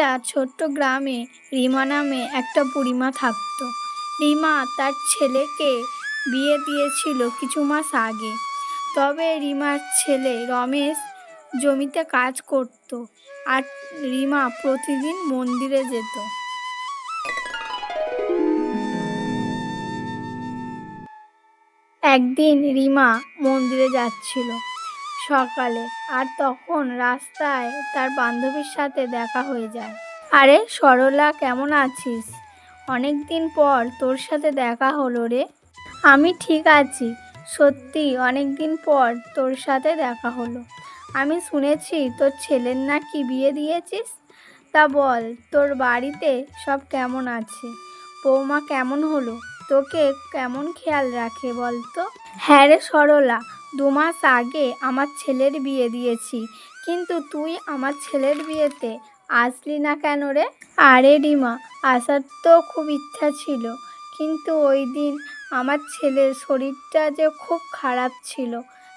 একটা ছোট্ট গ্রামে রিমা নামে একটা বুড়িমা থাকতো। রিমা তার ছেলেকে বিয়ে দিয়েছিল কিছু মাস আগে। তবে রিমার ছেলে রমেশ জমিতে কাজ করত আর রিমা প্রতিদিন মন্দিরে যেত। একদিন রিমা মন্দিরে যাচ্ছিল। সকালে, আর তখন রাস্তায় তার বান্ধবীর সাথে দেখা হয়ে যায়। আরে, সরলা, কেমন আছিস? অনেক দিন পর তোর সাথে দেখা হলো রে। আমি ঠিক আছি, সত্যি অনেক দিন পর তোর সাথে দেখা হলো। আমি শুনেছি তোর ছেলের নাকি বিয়ে দিয়েছিস? তা বল, তোর বাড়িতে সব কেমন আছে? বৌমা কেমন হলো? তোকে কেমন খেয়াল রাখে বলতো? হ্যাঁ রে সরলা দু মাস আগে আমার ছেলের বিয়ে দিয়েছি। কিন্তু তুই আমার ছেলের বিয়েতে আসলি না কেন রে? আরে রিমা আসার তো খুব ইচ্ছা ছিল। কিন্তু ওই দিন আমার ছেলের শরীরটা যে খুব খারাপ ছিল,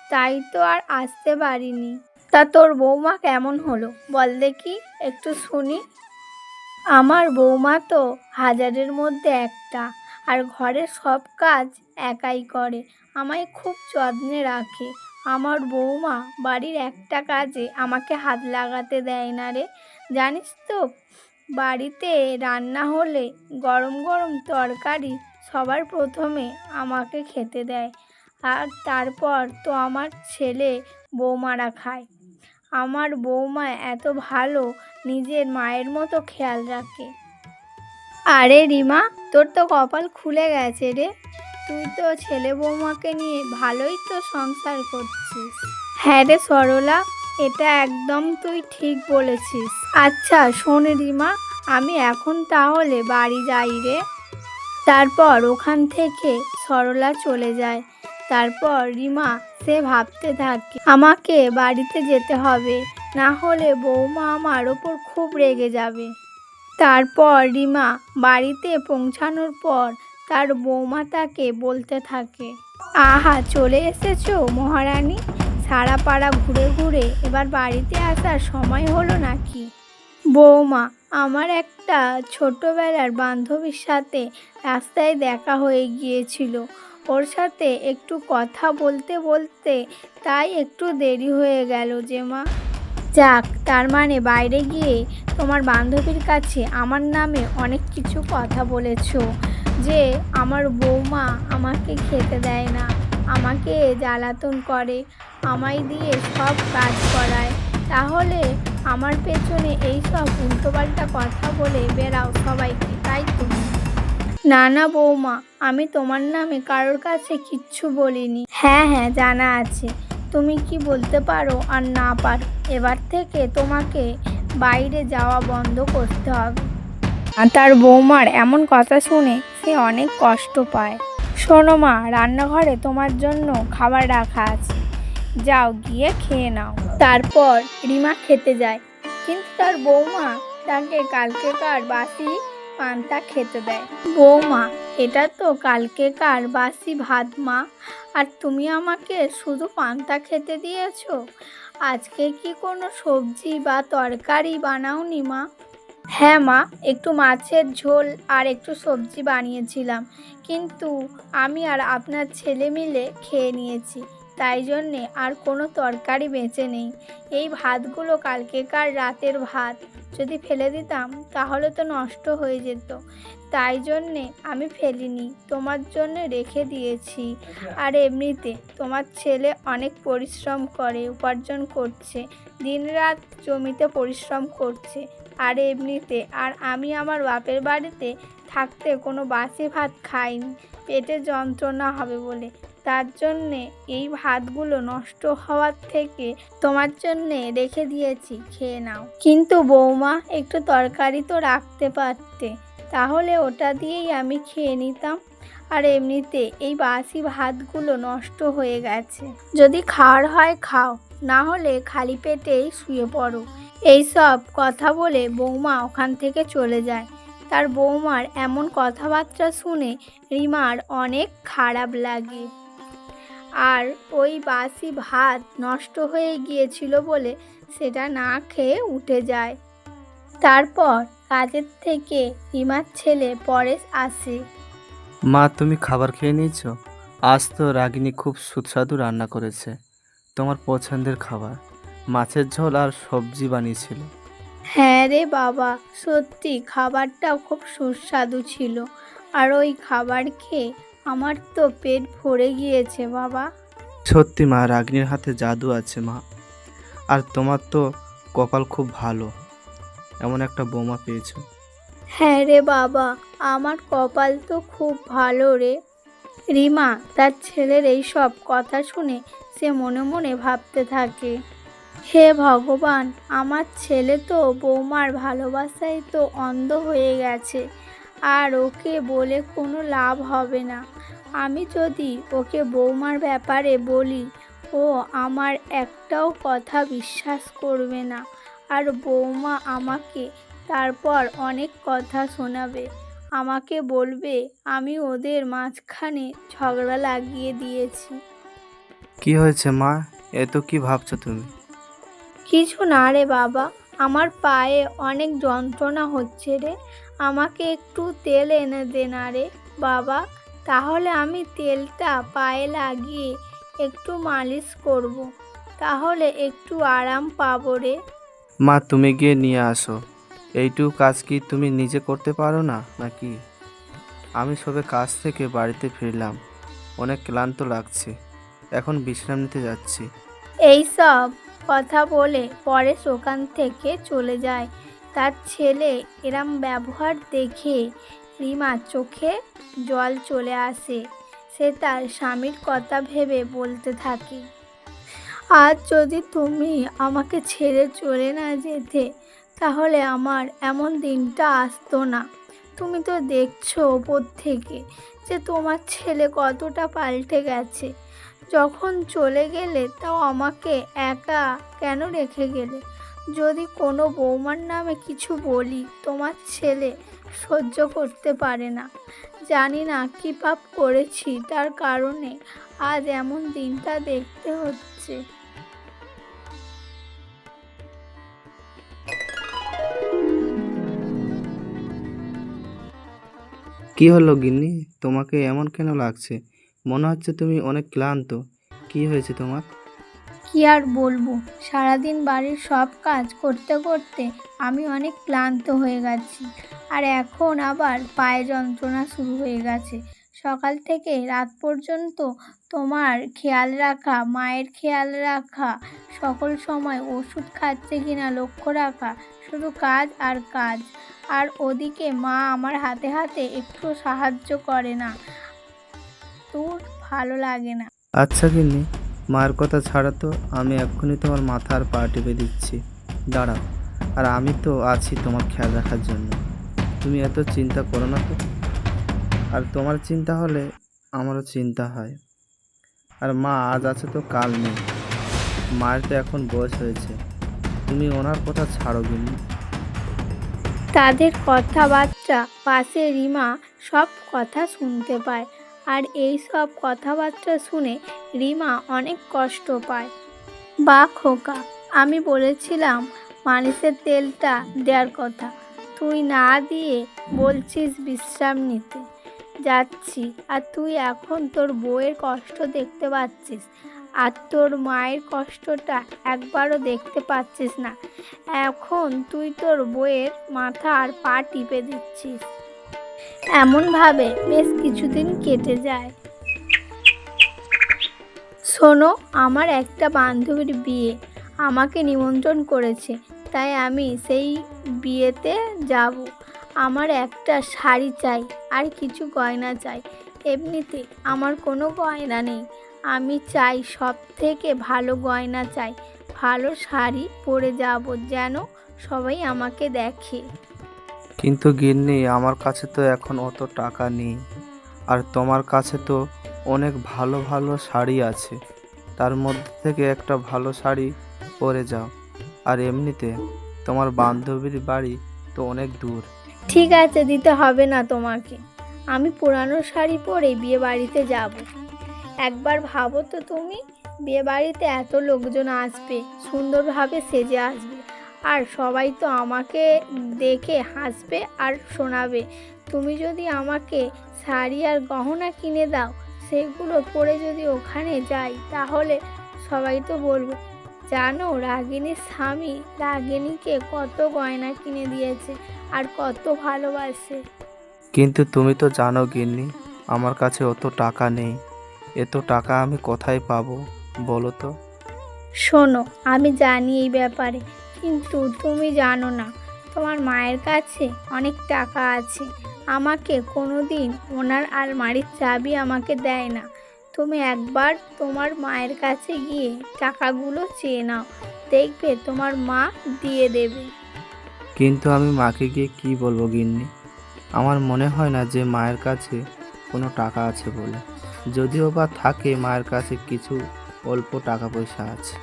তাই তো আর আসতে পারিনি। তা তোর বৌমা কেমন হলো? বল দেখি, একটু শুনি। আমার বৌমা তো হাজারের মধ্যে একটা। আর ঘরের সব কাজ একাই করে, আমায় খুব যত্নে রাখে। আমার বৌমা বাড়ির একটা কাজে আমাকে হাত লাগাতে দেয় না রে, জানিস তো? বাড়িতে রান্না হলে গরম গরম তরকারি সবার প্রথমে আমাকে খেতে দেয়, আর তারপর তো আমার ছেলে বৌমারা খায়। আমার বৌমা এত ভালো, নিজের মায়ের মতো খেয়াল রাখে। আরে রিমা, তোর তো কপাল খুলে গেছে রে। তুই তো ছেলে বৌমাকে নিয়ে ভালোই তো সংসার করছিস। হ্যাঁ রে সরলা, এটা একদম তুই ঠিক বলেছিস। আচ্ছা শোন রিমা, আমি এখন তাহলে বাড়ি যাই রে। তারপর ওখান থেকে সরলা চলে যায়। তারপর রিমা, সে ভাবতে থাকে, আমাকে বাড়িতে যেতে হবে। না হলে বৌমা আমার ওপর খুব রেগে যাবে। তারপর রিমা বাড়িতে পৌঁছানোর পর তার বৌমা তাকে বলতে থাকে, আহা, চলে এসেছ মহারানী? সারা পাড়া ঘুরে ঘুরে এবার বাড়িতে আসার সময় হলো নাকি? বৌমা, আমার একটা ছোটোবেলার বান্ধবীর সাথে রাস্তায় দেখা হয়ে গিয়েছিল। ওর সাথে একটু কথা বলতে বলতে তাই একটু দেরি হয়ে গেল যে মা। যাক, তার মানে বাইরে গিয়ে তোমার বান্ধবীর কাছে আমার নামে অনেক কিছু কথা বলেছ যে আমার বৌমা আমাকে খেতে দেয় না, আমাকে জ্বালাতন করে, আমায় দিয়ে সব কাজ করায়। তাহলে আমার পেছনে এই সব উল্টোপাল্টা কথা বলে বেড়াও সবাইকে, তাই তুমি না না, বৌমা, আমি তোমার নামে কারোর কাছে কিচ্ছু বলিনি। হ্যাঁ হ্যাঁ জানা আছে। তুমি কি বলতে পারো আর না পারো? এবার থেকে তোমাকে বাইরে যাওয়া বন্ধ করতে হবে। আর তার বৌমার এমন কথা শুনে সে অনেক কষ্ট পায়। শোনো মা, রান্নাঘরে তোমার জন্য খাবার রাখা আছে। যাও গিয়ে খেয়ে নাও। তারপর রিমা খেতে যায়। কিন্তু তার বৌমা তাকে কালকেকার বাসি পান্তা খেতে দেয়। বৌমা, এটা তো কালকেকার বাসি ভাত, মা। আর তুমি আমাকে শুধু পান্তা খেতে দিয়েছ? আজকে কি কোনো সবজি বা তরকারি বানাওনি, মা? হ্যাঁ মা, একটু মাছের ঝোল আর একটু সবজি বানিয়েছিলাম। কিন্তু আমি আর আপনার ছেলে মিলে খেয়ে নিয়েছি। তাই জন্যে আর কোনো তরকারি বেঁচে নেই। এই ভাতগুলো কালকেকার রাতের ভাত। যদি ফেলে দিতাম, তাহলে তো নষ্ট হয়ে যেত। তাই জন্যে আমি ফেলিনি, তোমার জন্য রেখে দিয়েছি। আর এমনিতে তোমার ছেলে অনেক পরিশ্রম করে, উপার্জন করছে, দিনরাত জমিতে পরিশ্রম করছে। আর এমনিতে আর আমি আমার বাপের বাড়িতে থাকতে কোনো বাসি ভাত খাইনি। পেটে যন্ত্রণা হবে বলে তার জন্যে এই ভাতগুলো নষ্ট হওয়ার থেকে তোমার জন্যে রেখে দিয়েছি, খেয়ে নাও। কিন্তু বৌমা, একটু তরকারি তো রাখতে পারতে। তাহলে ওটা দিয়েই আমি খেয়ে নিতাম। আর এমনিতে এই বাসি ভাতগুলো নষ্ট হয়ে গেছে। যদি খাওয়ার হয় খাও, না হলে খালি পেটেই শুয়ে পড়ো। এইসব কথা বলে বৌমা ওখান থেকে চলে যায়। তার বৌমার এমন কথাবার্তা শুনে রিমার অনেক খারাপ লাগে। আর ওই বাসি ভাত নষ্ট হয়ে গিয়েছিল বলে সেটা না খেয়ে উঠে যায়। তারপর কাজের থেকে রিমার ছেলে পরেশ আসে। মা তুমি খাবার খেয়ে নিয়েছো? আজ তো রাগিনী খুব সুস্বাদু রান্না করেছে। তোমার পছন্দের খাবার মাছের ঝোল আর সবজি বানিয়েছিল। হ্যাঁ রে বাবা সত্যি খাবারটাও খুব সুস্বাদু ছিল। আর ওই খাবার খেয়ে আমার তো পেট ভরে গিয়েছে বাবা। সত্যি মা রাগিনীর হাতে জাদু আছে মা। আর তোমার তো কপাল খুব ভালো। এমন একটা বোমা পেয়েছ। হ্যাঁ রে বাবা আমার কপাল তো খুব ভালো রে। রিমা তার ছেলের এই সব কথা শুনে সে মনে মনে ভাবতে থাকে। হে ভগবান আমার ছেলে তো বৌমার ভালোবাসায় তো অন্ধ হয়ে গেছে। আর ওকে বলে কোনো লাভ হবে না। আমি যদি ওকে বৌমার ব্যাপারে বলি ও আমার একটাও কথা বিশ্বাস করবে না। আর বৌমা আমাকে তারপর অনেক কথা শোনাবে। আমাকে বলবে আমি ওদের মাঝখানে ঝগড়া লাগিয়ে দিয়েছি। কি হয়েছে মা? এ তো কি ভাবছ তুমি? কিছু না রে বাবা। আমার পায়ে অনেক যন্ত্রণা হচ্ছে রে। আমাকে একটু তেল এনে দে না রে বাবা। তাহলে আমি তেলটা পায়ে লাগিয়ে একটু মালিশ করব। তাহলে একটু আরাম পাবো রে। মা তুমি গিয়ে নিয়ে আসো। এইটুকু কাজ কি তুমি নিজে করতে পারো না নাকি? আমি সবে কাজ থেকে বাড়িতে ফিরলাম। অনেক ক্লান্ত লাগছে। এখন বিশ্রাম নিতে যাচ্ছি। এইসব কথা বলে পরে ওখান থেকে চলে যায়। তার ছেলে এরম ব্যবহার দেখে রিমার চোখে জল চলে আসে। সে তার স্বামীর কথা ভেবে বলতে থাকে, আজ যদি তুমি আমাকে ছেড়ে চলে না যেতে, তাহলে আমার এমন দিনটা আসতো না। তুমি তো দেখছ ওপর থেকে যে তোমার ছেলে কতটা পাল্টে গেছে। যখন চলে গেলে তাও আমাকে একা কেন রেখে গেলে? যদি কোনো বৌমার নামে কিছু বলি, তোমার ছেলে সহ্য করতে পারে না। জানি না কী পাপ করেছি তার কারণে আজ এমন দিনটা দেখতে হচ্ছে। কি হলো গিন্নি? তোমাকে এমন কেন লাগছে? মনে হচ্ছে তুমি অনেক ক্লান্ত। কি হয়েছে তোমার? কি আর বলব? সারাদিন বাড়ির সব কাজ করতে করতে আমি অনেক ক্লান্ত হয়ে গেছি। আর এখন আবার পায়ে যন্ত্রণা শুরু হয়ে গেছে। সকাল থেকে রাত পর্যন্ত তোমার খেয়াল রাখা, মায়ের খেয়াল রাখা, সকল সময় ওষুধ খাচ্ছে কিনা লক্ষ্য রাখা, শুধু কাজ আর কাজ। আর ওদিকে মা আমার হাতে হাতে একটু সাহায্য করে না। তোর ভালো লাগে না। আচ্ছা গিন্নি মায়ের কথা ছাড়া তো আমি এক্ষুনি তোমার মাথার পা টিপে দিচ্ছি। দাঁড়াও, আর আমি তো আছি তোমার খেয়াল রাখার জন্য। তুমি এত চিন্তা করো না তো। আর তোমার চিন্তা হলে আমারও চিন্তা হয়। আর মা আজ আছে তো কাল নেই। মায়ের তো এখন বয়স হয়েছে। তুমি ওনার কথা ছাড়ো গিন্নি তাদের কথাবার্তা পাশে রিমা সব কথা শুনতে পায়। আর এই সব কথাবার্তা শুনে রিমা অনেক কষ্ট পায়। বা খোকা, আমি বলেছিলাম মালিশের তেলটা দেওয়ার কথা। তুই না দিয়ে বলছিস বিশ্রাম নিতে। যাচ্ছি, আর তুই এখন তোর বউয়ের কষ্ট দেখতে পাচ্ছিস, আর তোর মায়ের কষ্টটা একবারও দেখতে পাচ্ছিস না। এখন তুই তোর বইয়ের মাথা আর পা টিপে দিচ্ছিস। এমনভাবে বেশ কিছুদিন কেটে যায়। শোনো, আমার একটা বান্ধবীর বিয়ে আমাকে নিমন্ত্রণ করেছে। তাই আমি সেই বিয়েতে যাব। আমার একটা শাড়ি চাই, আর কিছু গয়না চাই। এমনিতে আমার কোনো গয়না নেই। আমি চাই সব থেকে ভালো গয়না চাই, ভালো শাড়ি পরে যাব যেন সবাই আমাকে দেখে। কিন্তু গিন্নি, আমার কাছে তো এখন অত টাকা নেই। আর তোমার কাছে তো অনেক ভালো ভালো শাড়ি আছে। তার মধ্যে থেকে একটা ভালো শাড়ি পরে যাও। আর এমনিতে তোমার বান্ধবীর বাড়ি তো অনেক দূর। ঠিক আছে, দিতে হবে না তোমাকে। আমি পুরানো শাড়ি পরে বিয়ে বাড়িতে যাব। একবার ভাবো তো তুমি, বিয়ে বাড়িতে এত লোকজন আসবে, সুন্দরভাবে সেজে আসবে। আর সবাই তো আমাকে দেখে হাসবে আর শোনাবে। তুমি যদি আমাকে শাড়ি আর গহনা কিনে দাও, সেগুলো পরে যদি ওখানে যাই, তাহলে সবাই তো বলবে জানো রাগিনীর স্বামী রাগিনীকে কত গয়না কিনে দিয়েছে আর কত ভালোবাসে। কিন্তু তুমি তো জানো গিন্নি আমার কাছে অত টাকা নেই। এত টাকা আমি কোথায় পাবো বলো তো? শোনো আমি জানি এই ব্যাপারে কিন্তু তুমি জানো না তোমার মায়ের কাছে অনেক টাকা আছে। আমাকে কোনো দিন ওনার আলমারির চাবি আমাকে দেয় না। তুমি একবার তোমার মায়ের কাছে গিয়ে টাকাগুলো চেয়ে নাও। দেখবে তোমার মা দিয়ে দেবে। কিন্তু আমি মাকে গিয়ে কি বলব গিন্নি? আমার মনে হয় না যে মায়ের কাছে কোনো টাকা আছে বলে। যদিও বা থাকে মায়ের কাছে কিছু অল্প টাকা পয়সা আছে।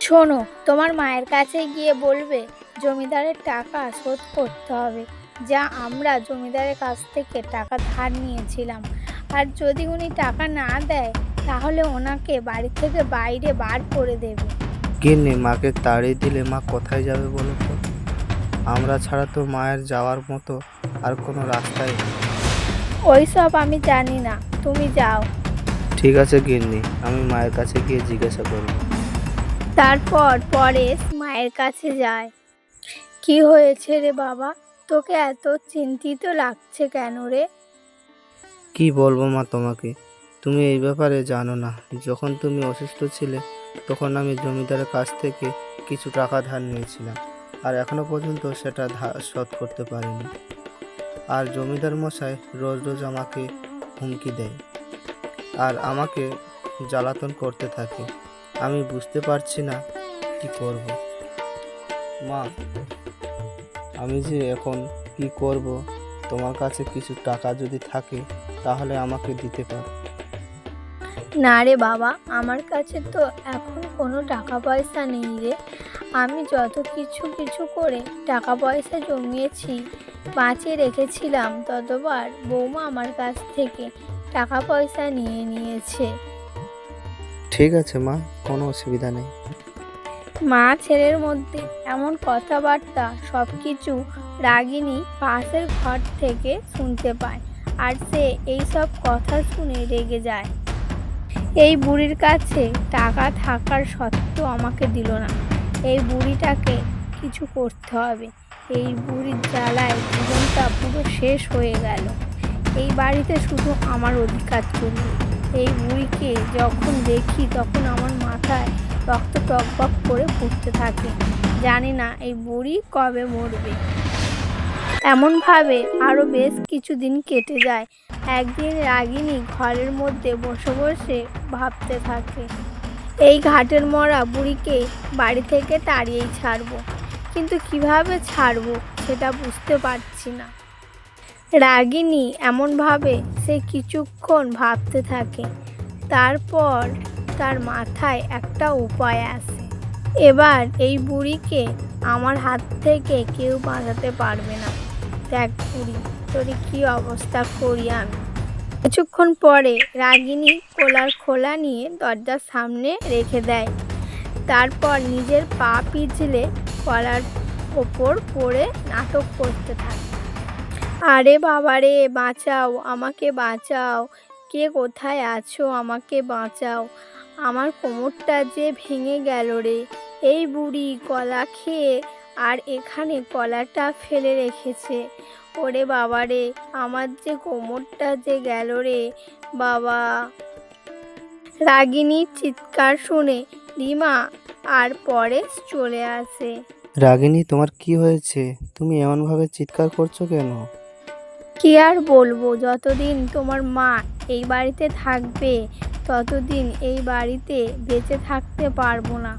শোনো তোমার মায়ের কাছে গিয়ে বলবে জমিদারের টাকা শোধ করতে হবে। যা আমরা জমিদারের কাছ থেকে টাকা ধার নিয়েছিলাম আর যদি উনি টাকা না দেয় তাহলে ওনাকে বাড়ি থেকে বাইরে বার করে দেবে। গিন্নি মাকে তাড়িয়ে দিলে মা কোথায় যাবে বলো তো? আমরা ছাড়া তো মায়ের যাওয়ার মতো আর কোনো রাস্তাই নেই। ওইসব আমি জানি না। তুমি যাও। ঠিক আছে গিন্নি আমি মায়ের কাছে গিয়ে জিজ্ঞাসা করব। তারপর পরেশ মায়ের কাছে যায়। কি হয়েছে রে বাবা? তোকে এত চিন্তিত লাগছে কেন রে? কি বলব মা তোমাকে? তুমি এই ব্যাপারে জানো না। যখন তুমি অসুস্থ ছিলে, তখন আমি জমিদারের কাছ থেকে কিছু টাকা ধার নিয়েছিলাম। আর এখনও পর্যন্ত সেটা শোধ করতে পারিনি। আর জমিদার মশাই রোজ রোজ আমাকে হুমকি দেয়। আর আমাকে জ্বালাতন করতে থাকে। আমি বুঝতে পারছি না কি করব। মা, আমি যে এখন কি করব তোমার কাছে কিছু টাকা যদি থাকে তাহলে আমাকে দিতে পারো। না রে বাবা আমার কাছে তো এখন কোনো টাকা পয়সা নেই রে। আমি যত কিছু কিছু করে টাকা পয়সা জমিয়েছি বাঁচিয়ে রেখেছিলাম ততবার বৌমা আমার কাছ থেকে টাকা পয়সা নিয়ে নিয়েছে। ঠিক আছে মা কোনো অসুবিধা নেই। মা ছেলের মধ্যে এমন কথাবার্তা সব কিছু রাগিনী পাশের ঘর থেকে শুনতে পায় আর সে এই সব কথা শুনে রেগে যায়। এই বুড়ির কাছে টাকা থাকার সত্ত্বেও আমাকে দিল না। এই বুড়িটাকে কিছু করতে হবে। এই বুড়ির জ্বালায় জীবনটা পুরো শেষ হয়ে গেল। এই বাড়িতে শুধু আমার অধিকার চলবে এই বুড়িকে যখন দেখি তখন আমার মাথায় রক্ত টকবক করে ফুটতে থাকে। জানি না এই বুড়ি কবে মরবে। এমনভাবে আরও বেশ কিছুদিন কেটে যায়। একদিন রাগিনী ঘরের মধ্যে বসে বসে ভাবতে থাকে, এই ঘাটের মরা বুড়িকে বাড়ি থেকে তাড়িয়েই ছাড়বো। কিন্তু কীভাবে ছাড়বো সেটা বুঝতে পারছি না। রাগিনী এমনভাবে সে কিছুক্ষণ ভাবতে থাকে, তারপর তার মাথায় একটা উপায় আসে। এবার এই বুড়িকে আমার হাত থেকে কেউ বাঁচাতে পারবে না। দেখ বুড়ি, তোরে কি অবস্থা করি আমি? কিছুক্ষণ পরে রাগিনী কোলার খোলা নিয়ে দরজার সামনে রেখে দেয়। তারপর নিজের পা পিছলে কলার ওপর পড়ে নাটক করতে থাকে। আরে বাবারে বাঁচাও, আমাকে বাঁচাও। কে কোথায় আছো, আমাকে বাঁচাও। আমার কোমরটা যে ভেঙে গেল রে। এই বুড়ি কলা খেয়ে আর এখানে কলাটা ফেলে রেখেছে। ওরে বাবা রে আমার যে কোমরটা যে গেল রে বাবা। রাগিনীর চিৎকার শুনে রিমা আর পরেশ চলে আসে। রাগিনী তোমার কি হয়েছে? তুমি এমনভাবে চিৎকার করছ কেন? কি আর বলব যতদিন তোমার মা এই বাড়িতে থাকবে ততদিন এই বাড়িতে বেঁচে থাকতে পারব না।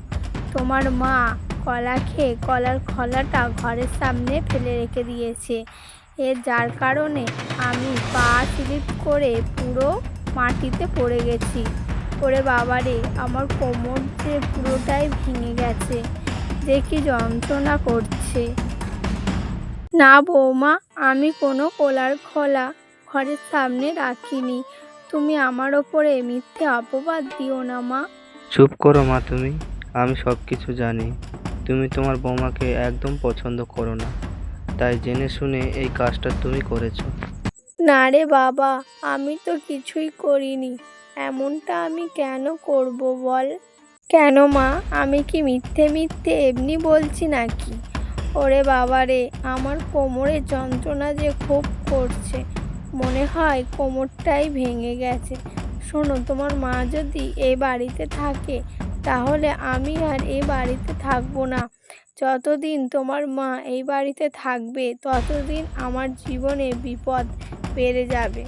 তোমার মা কলা খেয়ে কলার খোলাটা ঘরের সামনে ফেলে রেখে দিয়েছে। এ যার কারণে আমি পা স্লিপ করে পুরো মাটিতে পড়ে গেছি। ওরে বাবারে, আমার কোমর যে পুরোটাই ভেঙে গেছে। দেখি যন্ত্রণা করছে। না বৌমা, আমি কোনো কলার খোলা ঘরের সামনে রাখিনি। তুমি আমার ওপরে মিথ্যে অপবাদ দিও না মা। চুপ করো মা তুমি, আমি সব কিছু জানি। তুমি তোমার বৌমাকে একদম পছন্দ করো না। তাই জেনে শুনে এই কাজটা তুমি করেছ। না রে বাবা, আমি তো কিছুই করিনি। এমনটা আমি কেন করব বল? কেন মা, আমি কি মিথ্যে মিথ্যে এমনি বলছি নাকি? ওরে বাবা রে, আমার কোমরে যন্ত্রণা যে খুব করছে। মনে হয় কোমরটাই ভেঙে গেছে। শোনো, তোমার মা যদি এই বাড়িতে থাকে তাহলে আমি আর এ বাড়িতে থাকব না। যতদিন তোমার মা এই বাড়িতে থাকবে ততদিন আমার জীবনে বিপদ বেড়ে যাবে।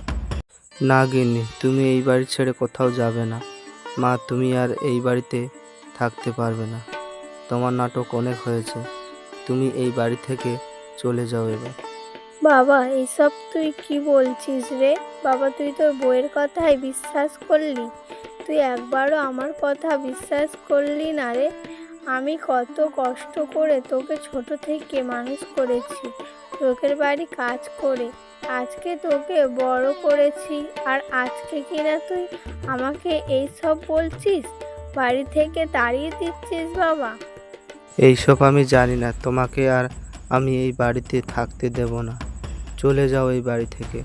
না গিন্নি তুমি এই বাড়ি ছেড়ে কোথাও যাবে না। মা তুমি আর এই বাড়িতে থাকতে পারবে না। তোমার নাটক অনেক হয়েছে। তুমি এই বাড়ি থেকে চলে যাও এবার। বাবা এসব তুই কি বলছিস রে? বাবা তুই তোর বইয়ের কথায় বিশ্বাস করলি? তুই একবারও আমার কথা বিশ্বাস করলি না রে। আমি কত কষ্ট করে তোকে ছোট থেকে মানুষ করেছি লোকের বাড়ি কাজ করে। আজকে তোকে বড় করেছি আর আজকে কিনা তুই আমাকে এই সব বলছিস? বাড়ি থেকে তাড়িয়ে দিচ্ছিস বাবা। এইসব আমি জানি না তোমাকে আর আমি এই বাড়িতে থাকতে দেব না। চলে যাও এই বাড়ি থেকে।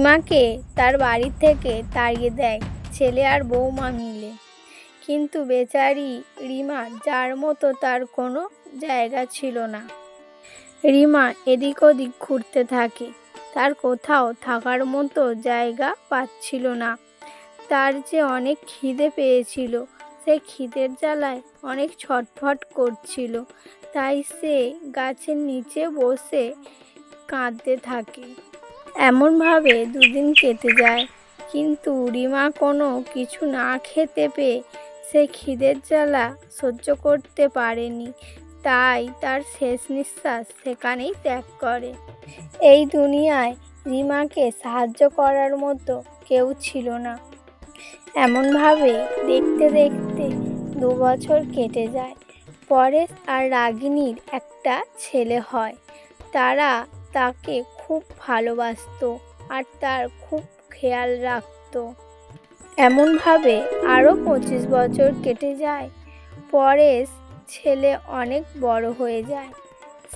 মাকে তার বাড়ি থেকে তাড়িয়ে দেয়। ছেলে আর বৌমা মিলে। কিন্তু বেচারি রিমা যার মতো তার কোনো জায়গা ছিল না। রিমা এদিক ওদিক ঘুরতে থাকে। তার কোথাও থাকার মতো জায়গা পাচ্ছিল না। তার যে অনেক খিদে পেয়েছিল, সে খিদের জ্বালায় অনেক ছটফট করছিল। তাই সে গাছের নিচে বসে কাঁদতে থাকে। এমনভাবে দুদিন কেটে যায়। কিন্তু রিমা কোনো কিছু না খেতে পেয়ে সে খিদের জ্বালা সহ্য করতে পারেনি। তাই তার শেষ নিঃশ্বাস সেখানেই ত্যাগ করে। এই দুনিয়ায় রিমাকে সাহায্য করার মতো কেউ ছিল না। এমনভাবে দেখতে দেখতে দু বছর কেটে যায়। পরেশ আর রাগিনীর একটা ছেলে হয়। তারা তাকে খুব ভালোবাসতো আর তার খুব খেয়াল রাখতো। এমনভাবে আরও পঁচিশ বছর কেটে যায় পরেশ ছেলে অনেক বড় হয়ে যায়।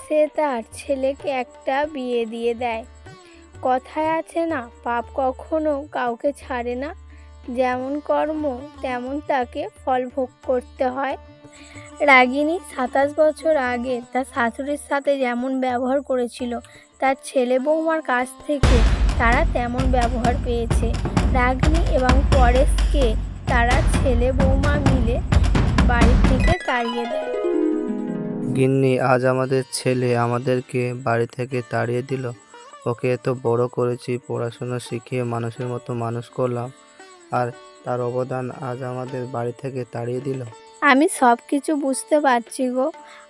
সে তার ছেলেকে একটা বিয়ে দিয়ে দেয়। কথায় আছে না, পাপ কখনো কাউকে ছাড়ে না। যেমন কর্ম, তেমন তাকে ফল ভোগ করতে হয়। রাগিনী সাতাশ বছর আগে তার শাশুড়ির সাথে যেমন ব্যবহার করেছিল তার ছেলে বৌমার কাছ থেকে তারা তেমন ব্যবহার পেয়েছে। রাগিনী এবং পরেশকে তারা ছেলে বৌমা মিলে বাড়ি থেকে তাড়িয়ে দেয়। গিন্নি, আজ আমাদের ছেলে আমাদেরকে বাড়ি থেকে তাড়িয়ে দিল। ওকে এত বড় করেছি, পড়াশোনা শিখিয়ে মানুষের মতো মানুষ করলাম। আর তার অবদান আজ আমাদের বাড়ি থেকে তাড়িয়ে দিল। আমি সব কিছু বুঝতে পারছি গো।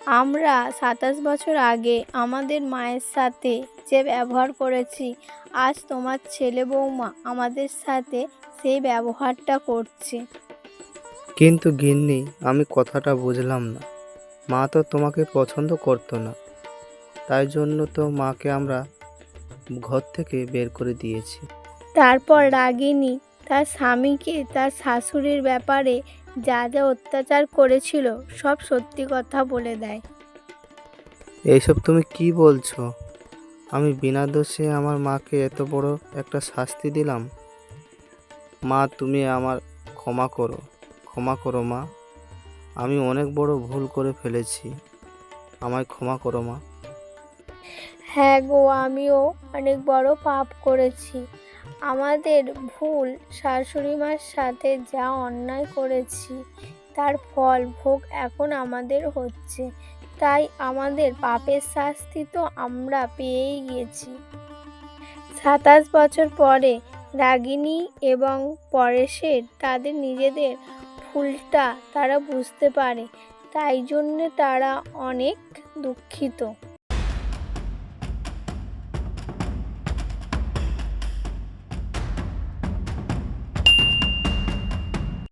আমরা সাতাশ বছর আগে আমাদের মায়ের সাথে যে ব্যবহার করেছি আজ তোমার ছেলে বৌমা আমাদের সাথে সেই ব্যবহারটা করছে। কিন্তু গিন্নি আমি কথাটা বুঝলাম না। মা তো তোমাকে পছন্দ করতো না। তাই জন্য তো মাকে আমরা ঘর থেকে বের করে দিয়েছি। তারপর রাগিনী তার স্বামীকে তার শাশুড়ির ব্যাপারে যা যা অত্যাচার করেছিল সব সত্যি কথা বলে দেয়। এইসব তুমি কি বলছো? আমি বিনা দোষে আমার মাকে এত বড় একটা শাস্তি দিলাম? মা তুমি আমার ক্ষমা করো ক্ষমা করো মা। আমি অনেক বড় ভুল করে ফেলেছি। আমায় ক্ষমা করো মা। হ্যাঁ গো আমিও অনেক বড় পাপ করেছি। আমাদের ভুল শাশুড়ি মার সাথে যা অন্যায় করেছি, তার ফল ভোগ এখন আমাদের হচ্ছে। তাই আমাদের পাপের শাস্তি তো আমরা পেয়েই গেছি। সাতাশ বছর পরে রাগিনী এবং পরেশের তাদের নিজেদের ভুলটা তারা বুঝতে পারে, তাই জন্যে তারা অনেক দুঃখিত।